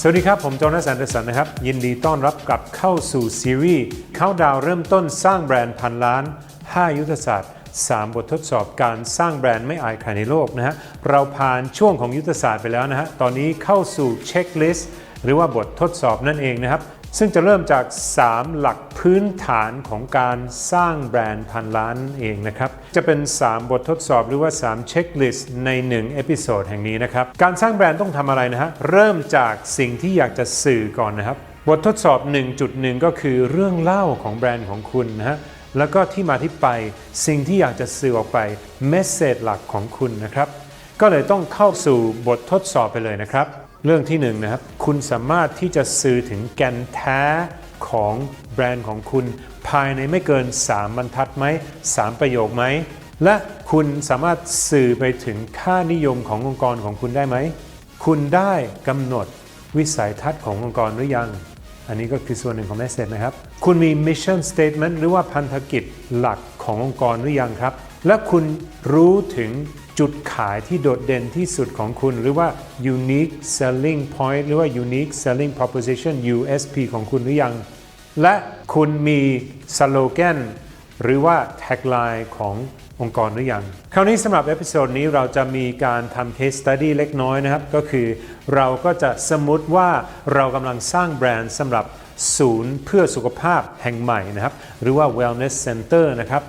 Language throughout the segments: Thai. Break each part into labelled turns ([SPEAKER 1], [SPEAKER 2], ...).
[SPEAKER 1] สวัสดีครับ ผมโจนาสันเดอร์สันนะครับ ยินดีต้อนรับกลับเข้าสู่ซีรีส์เข้าดาวเริ่มต้นสร้างแบรนด์พันล้าน 5 ยุทธศาสตร์ 3 บททดสอบการสร้างแบรนด์ไม่อายใครในโลกนะฮะเราผ่านช่วงของยุทธศาสตร์ไปแล้วนะฮะตอนนี้เข้าสู่เช็คลิสต์หรือว่าบททดสอบนั่นเองนะครับ ซึ่งจะเริ่มจาก 3 หลักพื้นฐานของการสร้างแบรนด์พันล้านเองนะครับ จะเป็น 3 บททดสอบหรือว่า 3 เช็คลิสต์ใน 1 เอพิโซดแห่งนี้นะครับ การสร้างแบรนด์ต้องทำอะไรนะฮะ เริ่มจากสิ่งที่อยากจะสื่อก่อนนะครับ บททดสอบ 1.1 ก็คือเรื่องเล่าของแบรนด์ของคุณนะฮะแล้วก็ที่มาที่ไปสิ่งที่อยากจะสื่อออกไปเมสเซจหลักของคุณนะครับ ก็เลยต้องเข้าสู่บททดสอบไปเลยนะครับ เรื่องที่หนึ่งนะครับ คุณสามารถที่จะสื่อถึงแกนแท้ของแบรนด์ของคุณ ภายในไม่เกิน 3 บรรทัดไหม 3 ประโยคไหม และคุณสามารถสื่อไปถึงค่านิยมขององค์กรของคุณได้ไหม คุณได้กำหนดวิสัยทัศน์ขององค์กรหรือยัง อันนี้ก็คือส่วนหนึ่งของเมสเซจนะครับ คุณมี mission statement หรือว่าพันธกิจหลักขององค์กรหรือยังครับ และคุณรู้ถึง จุดขายที่โดดเด่นที่สุดของคุณ หรือว่า unique selling point หรือว่า unique selling proposition USP ของคุณหรือยัง และคุณมีสโลแกนหรือว่าแท็กไลน์ขององค์กรหรือยัง คราวนี้สำหรับเอพิโซดนี้เราจะมีการทำ case study เล็กน้อยนะครับ ก็คือเราก็จะสมมติว่าเรากำลังสร้างแบรนด์สำหรับศูนย์เพื่อสุขภาพแห่งใหม่นะครับ หรือว่า wellness center นะครับ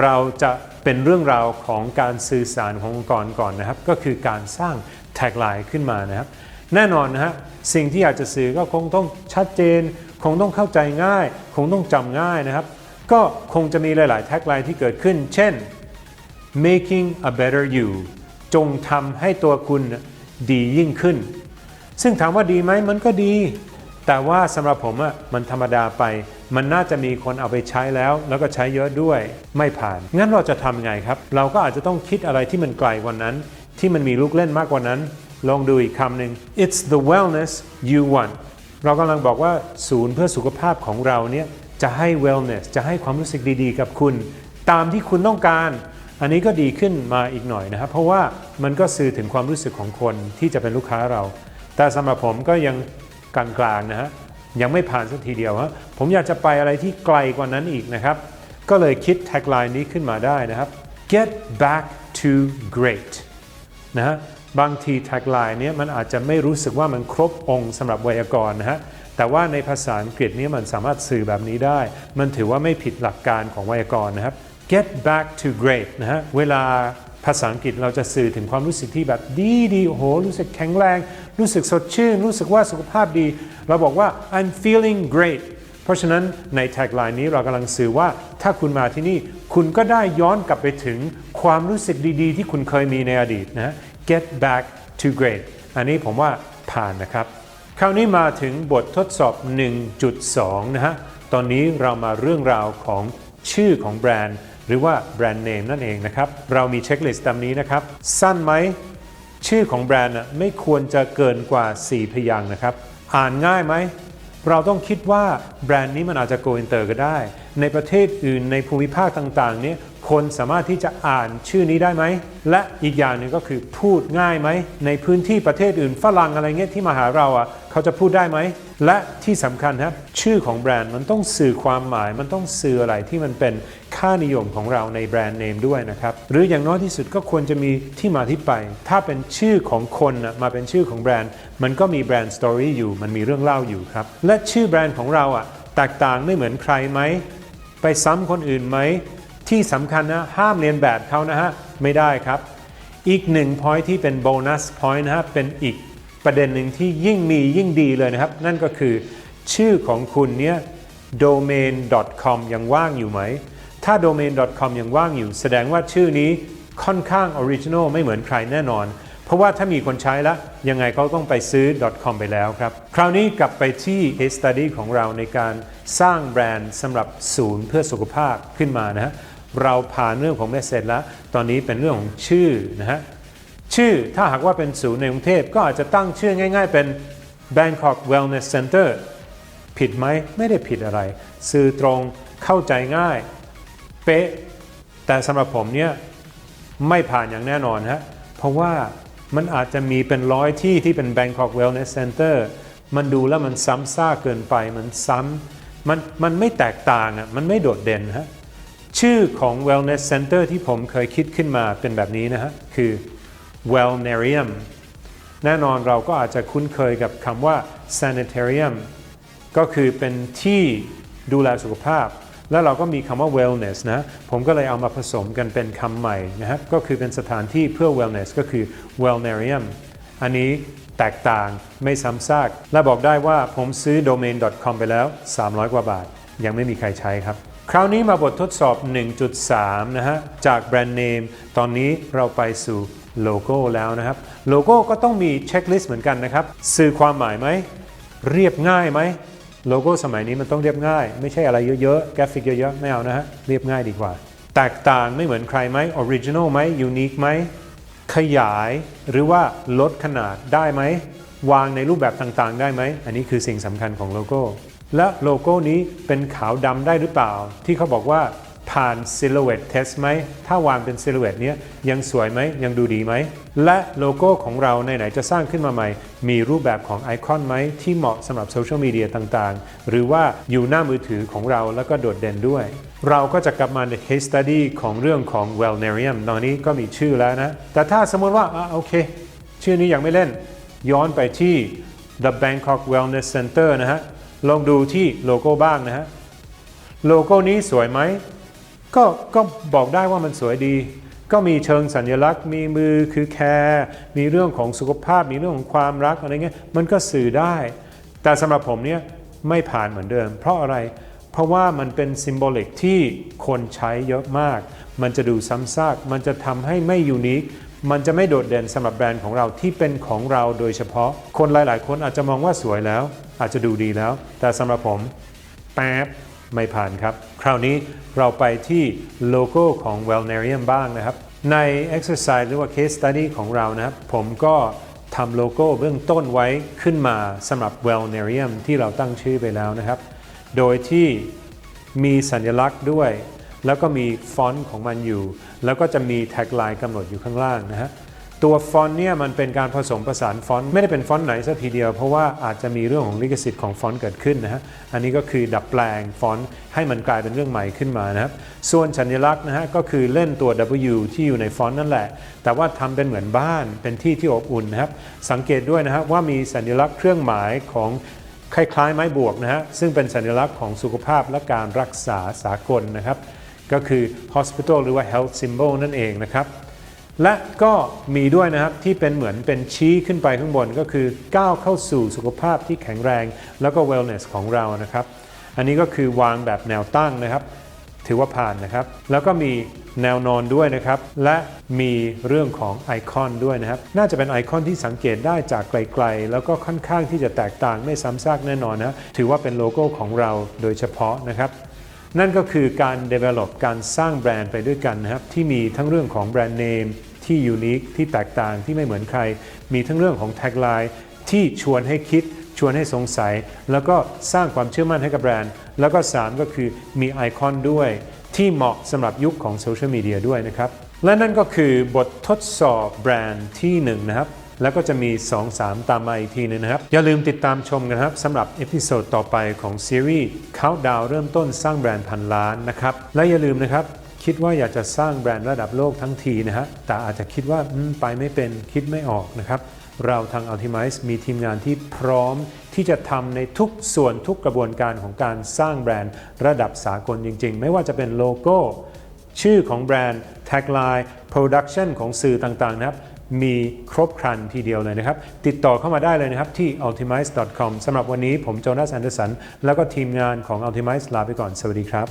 [SPEAKER 1] เราจะ เป็นเรื่องราวของการสื่อสารขององค์กรก่อนนะครับ ก็คือการสร้างแท็กไลน์ขึ้นมานะครับ แน่นอนนะฮะสิ่งที่อยากจะสื่อก็คงต้องชัดเจน คงต้องเข้าใจง่าย คงต้องจำง่ายนะครับ ก็คงจะมีหลาย ๆ แท็กไลน์ที่เกิดขึ้น เช่น making a better you จงทำให้ตัวคุณดียิ่งขึ้น ซึ่งถามว่าดีไหมมันก็ดี แต่ว่าสำหรับผมอะมันธรรมดาไป มันน่าจะมีคนเอาไปใช้แล้ว แล้วก็ใช้เยอะด้วยไม่ผ่าน งั้นเราจะทำไงครับ เราก็อาจจะต้องคิดอะไรที่มันไกลกว่านั้น ที่มันมีลูกเล่นมากกว่านั้น ลองดูอีกคำหนึ่ง it's the wellness you want เรากำลังบอกว่าศูนย์เพื่อสุขภาพของเราเนี่ยจะให้ wellness จะให้ความรู้สึกดีๆ กับคุณ ตามที่คุณต้องการ อันนี้ก็ดีขึ้นมาอีกหน่อยนะครับเพราะว่ามันก็สื่อถึงความรู้สึกของคนที่จะเป็นลูกค้าเรา แต่สำหรับผมก็ยัง กลางๆนะฮะยังไม่ผ่านสักทีเดียวฮะผมอยากจะไปอะไรที่ไกลกว่านั้นอีกนะครับ ก็เลยคิดแท็กไลน์นี้ขึ้นมาได้นะครับ get back to great นะฮะบางทีแท็กไลน์เนี้ยมันอาจจะไม่รู้สึกว่ามันครบองค์สำหรับไวยากรณ์นะฮะแต่ว่าในภาษาอังกฤษเนี้มันสามารถสื่อแบบนี้ได้ มันถือว่าไม่ผิดหลักการของไวยากรณ์นะครับ get back to great นะฮะเวลา ภาษาอังกฤษเราจะสื่อถึงความรู้สึกที่แบบดีดีโอ้โหรู้สึกแข็งแรง รู้สึกสดชื่น รู้สึกว่าสุขภาพดี เราบอกว่า I'm feeling great เพราะฉะนั้นในแท็กไลน์นี้เรากำลังสื่อว่าถ้าคุณมาที่นี่ คุณก็ได้ย้อนกลับไปถึงความรู้สึกดีๆ ที่คุณเคยมีในอดีตนะฮะ get back to great อันนี้ผมว่าผ่านนะครับ คราวนี้มาถึงบททดสอบ 1.2 นะฮะ ตอนนี้เรามาเรื่องราวของชื่อของแบรนด์ หรือว่าแบรนด์เนมนั่นเองนะครับ เรามีเช็คลิสต์ตามนี้นะครับ สั้นไหม ชื่อของแบรนด์ไม่ควรจะเกินกว่า 4 พยางค์นะครับ อ่านง่ายไหม เราต้องคิดว่าแบรนด์นี้มันอาจจะโกอินเตอร์ก็ได้ ในประเทศอื่นในภูมิภาคต่างๆนี่ยคนสามารถที่จะอ่านชื่อนี้ได้ไหม และอีกอย่างหนึ่งก็คือพูดง่ายไหม ในพื้นที่ประเทศอื่นฝรั่งอะไรเงี้ยที่มาหาเราอะเขาจะพูดได้ไหม และที่สำคัญครับชื่อของแบรนด์มันต้องสื่อความหมาย มันต้องสื่ออะไรที่มันเป็น ค่านิยมของเราในแบรนด์เนมด้วยนะครับ หรืออย่างน้อยที่สุดก็ควรจะมีที่มาที่ไป ถ้าเป็นชื่อของคนมาเป็นชื่อของแบรนด์ มันก็มีแบรนด์สตอรี่อยู่ มันมีเรื่องเล่าอยู่ครับ และชื่อแบรนด์ของเราอะแตกต่างไม่เหมือนใครไหม ไปซ้ำคนอื่นไหม ที่สำคัญนะห้ามเรียนแบบเขานะฮะ ไม่ได้ครับ อีกหนึ่ง point ที่เป็นโบนัส point นะฮะ เป็นอีกประเด็นหนึ่งที่ยิ่งมียิ่งดีเลยนะครับ นั่นก็คือชื่อของคุณเนี้ย domain.com ยังว่างอยู่ไหม ถ้า domain.com ยังว่างอยู่ แสดงว่าชื่อนี้ค่อนข้างออริจินอลไม่เหมือนใครแน่นอน เพราะว่าถ้ามีคนใช้แล้ว ยังไงเขาต้องไปซื้อ .com ไปแล้วครับ คราวนี้กลับไปที่ case study ของเราในการสร้างแบรนด์สำหรับศูนย์เพื่อสุขภาพขึ้นมานะฮะเราผ่านเรื่องของเมสเซจแล้ว ตอนนี้เป็นเรื่องของชื่อนะฮะชื่อถ้าหากว่าเป็นศูนย์ในกรุงเทพก็อาจจะตั้งชื่อง่าย ๆ เป็น Bangkok Wellness Center ผิดไหมไม่ได้ผิดอะไร สื่อตรงเข้าใจง่าย ป๊ะ แต่สำหรับผมเนี่ยไม่ผ่านอย่างแน่นอนฮะ เพราะว่ามันอาจจะมีเป็นร้อยที่ที่เป็น Bangkok Wellness Center มันดูแล้วมันซ้ำซากเกินไป มันซ้ำ มันมันไม่แตกต่างอะ มันไม่โดดเด่นฮะ ชื่อของ wellness center ที่ผมเคยคิดขึ้นมาเป็นแบบนี้นะฮะ คือ wellnarium แน่นอนเราก็อาจจะคุ้นเคยกับคำว่า sanitarium ก็คือเป็นที่ดูแลสุขภาพ แล้วเราก็มีคำว่า wellness นะผมก็เลยเอามาผสมกันเป็นคำใหม่นะฮะก็คือเป็นสถานที่เพื่อ wellness ก็คือ wellnarium อันนี้แตกต่างไม่ซ้ำซาก และบอกได้ว่าผมซื้อ domain.com ไปแล้ว 300 กว่าบาท ยังไม่มีใครใช้ครับ คราวนี้มาบททดสอบ 1.3 นะฮะ จากแบรนด์เนม ตอนนี้เราไปสู่โลโก้แล้วนะครับ โลโก้ก็ต้องมีเช็คลิสต์เหมือนกันนะครับ สื่อความหมายไหม เรียบง่ายไหม โลโก้สมัยนี้มันต้องเรียบง่าย ไม่ใช่อะไรเยอะๆกราฟิกเยอะๆไม่เอานะฮะเรียบง่ายดีกว่า แตกต่างไม่เหมือนใครไหมออริจินอลไหมยูนิคไหมขยายหรือว่าลดขนาดได้ไหมวางในรูปแบบต่างๆ ได้ไหม อันนี้คือสิ่งสำคัญของโลโก้ และโลโก้นี้เป็นขาวดำได้หรือเปล่า ที่เขาบอกว่า ผ่าน silhouette test ไหม ถ้าวางเป็น silhouette เนี้ยยังสวยไหม ยังดูดีไหม และโลโก้ของเราในไหนๆจะสร้างขึ้นมาใหม่ มีรูปแบบของไอคอนไหม ที่เหมาะสำหรับโซเชียลมีเดียต่างๆ หรือว่าอยู่หน้ามือถือของเราแล้วก็โดดเด่นด้วย เราก็จะกลับมาใน case study ของเรื่องของ wellnarium ตอนนี้ก็มีชื่อแล้วนะ แต่ถ้าสมมติว่าอะโอเค ชื่อนี้ยังไม่เล่น ย้อนไปที่ the Bangkok Wellness Center นะฮะ ลองดูที่โลโก้บ้างนะฮะ โลโก้นี้สวยไหม ก็ก็บอกได้ว่ามันสวยดี ก็มีเชิงสัญลักษณ์ มีมือคือแคร์มีเรื่องของสุขภาพ มีเรื่องของความรักอะไรเงี้ยมันก็สื่อได้ แต่สำหรับผมเนี่ยไม่ผ่านเหมือนเดิม เพราะอะไรเพราะว่ามันเป็นซิมโบลิกที่คนใช้เยอะมาก มันจะดูซ้ำซาก มันจะทำให้ไม่ยูนิค มันจะไม่โดดเด่นสำหรับแบรนด์ของเราที่เป็นของเราโดยเฉพาะ คนหลาย ๆ คนอาจจะมองว่าสวยแล้ว อาจจะดูดีแล้ว แต่สำหรับผม แป๊บ ไม่ผ่านครับ คราวนี้เราไปที่โลโก้ของ Wellnarium บ้างนะครับ ใน exercise หรือว่า case study ของเรานะครับ ผมก็ทำโลโก้เบื้องต้นไว้ขึ้นมาสำหรับ Wellnarium ที่เราตั้งชื่อไปแล้วนะครับ โดยที่มีสัญลักษณ์ด้วย แล้วก็มีฟอนต์ของมันอยู่ แล้วก็จะมีแท็กไลน์กำหนดอยู่ข้างล่างนะฮะ ตัวฟอนต์เนี่ยมันเป็นการผสมผสานฟอนต์ไม่ได้เป็นฟอนต์ไหนสัทีเดียว เพราะว่าอาจจะมีเรื่องของลิขสิทธิ์ของฟอนต์เกิดขึ้นนะฮะอันนี้ก็คือดัดแปลงฟอนต์ให้มันกลายเป็นเรื่องใหม่ขึ้นมานะครับส่วนสัญลักษณ์นะฮะก็คือเล่นตัว W ที่อยู่ในฟอนต์นั่นแหละ แต่ว่าทำเป็นเหมือนบ้านเป็นที่ที่อบอุ่นนะครับสังเกตด้วยนะฮะว่ามีสัญลักษณ์เครื่องหมายของคล้ายๆไม้บวกนะฮะซึ่งเป็นสัญลักษณ์ของสุขภาพและการรักษาสากลนะครับก็คือ hospital หรือว่า health symbol นั่นเองนะครับ และก็มีด้วยนะครับที่เป็นเหมือนเป็นชี้ขึ้นไปข้างบนก็คือก้าวเข้าสู่สุขภาพที่แข็งแรง แล้วก็ wellness ของเรานะครับ อันนี้ก็คือวางแบบแนวตั้งนะครับ ถือว่าผ่านนะครับ แล้วก็มีแนวนอนด้วยนะครับ และมีเรื่องของไอคอนด้วยนะครับ น่าจะเป็นไอคอนที่สังเกตได้จากไกลๆ แล้วก็ค่อนข้างที่จะแตกต่างไม่ซ้ำซากแน่นอนนะถือว่าเป็นโลโก้ของเราโดยเฉพาะนะครับนั่นก็คือการ develop การสร้างแบรนด์ไปด้วยกันนะครับ ที่มีทั้งเรื่องของแบรนด์เนม ที่ยูนิคที่แตกต่างที่ไม่เหมือนใคร มีทั้งเรื่องของแท็กไลน์ที่ชวนให้คิดชวนให้สงสัย แล้วก็สร้างความเชื่อมั่นให้กับแบรนด์ แล้วก็ 3 ก็คือมีไอคอนด้วย ที่เหมาะสำหรับยุคของโซเชียลมีเดียด้วยนะครับ และนั่นก็คือบททดสอบแบรนด์ที่ 1 นะครับ แล้วก็จะมี 2-3 ตามมาอีกทีนึงนะครับ อย่าลืมติดตามชมกันครับสำหรับเอพิโซดต่อไปของซีรีส์เขาดาวเริ่มต้นสร้างแบรนด์พันล้านนะครับและอย่าลืมนะครับ คิดว่าอยากจะสร้างแบรนด์ระดับโลกทั้งทีนะฮะ แต่อาจจะคิดว่าไปไม่เป็นคิดไม่ออกนะครับ เราทาง Optimize มีทีมงานที่พร้อมที่จะทำในทุกส่วนทุกกระบวนการของการสร้างแบรนด์ระดับสากลจริง ๆ ไม่ว่าจะเป็นโลโก้ ชื่อของแบรนด์แท็กไลน์โปรดักชันของสื่อต่างๆนะครับมีครบครันทีเดียวเลยนะครับ ติดต่อเข้ามาได้เลยนะครับที่ optimize.com สำหรับวันนี้ผมโจนาสแอนเดอร์สัน แล้วก็ทีมงานของ Optimize ลาไปก่อน สวัสดีครับ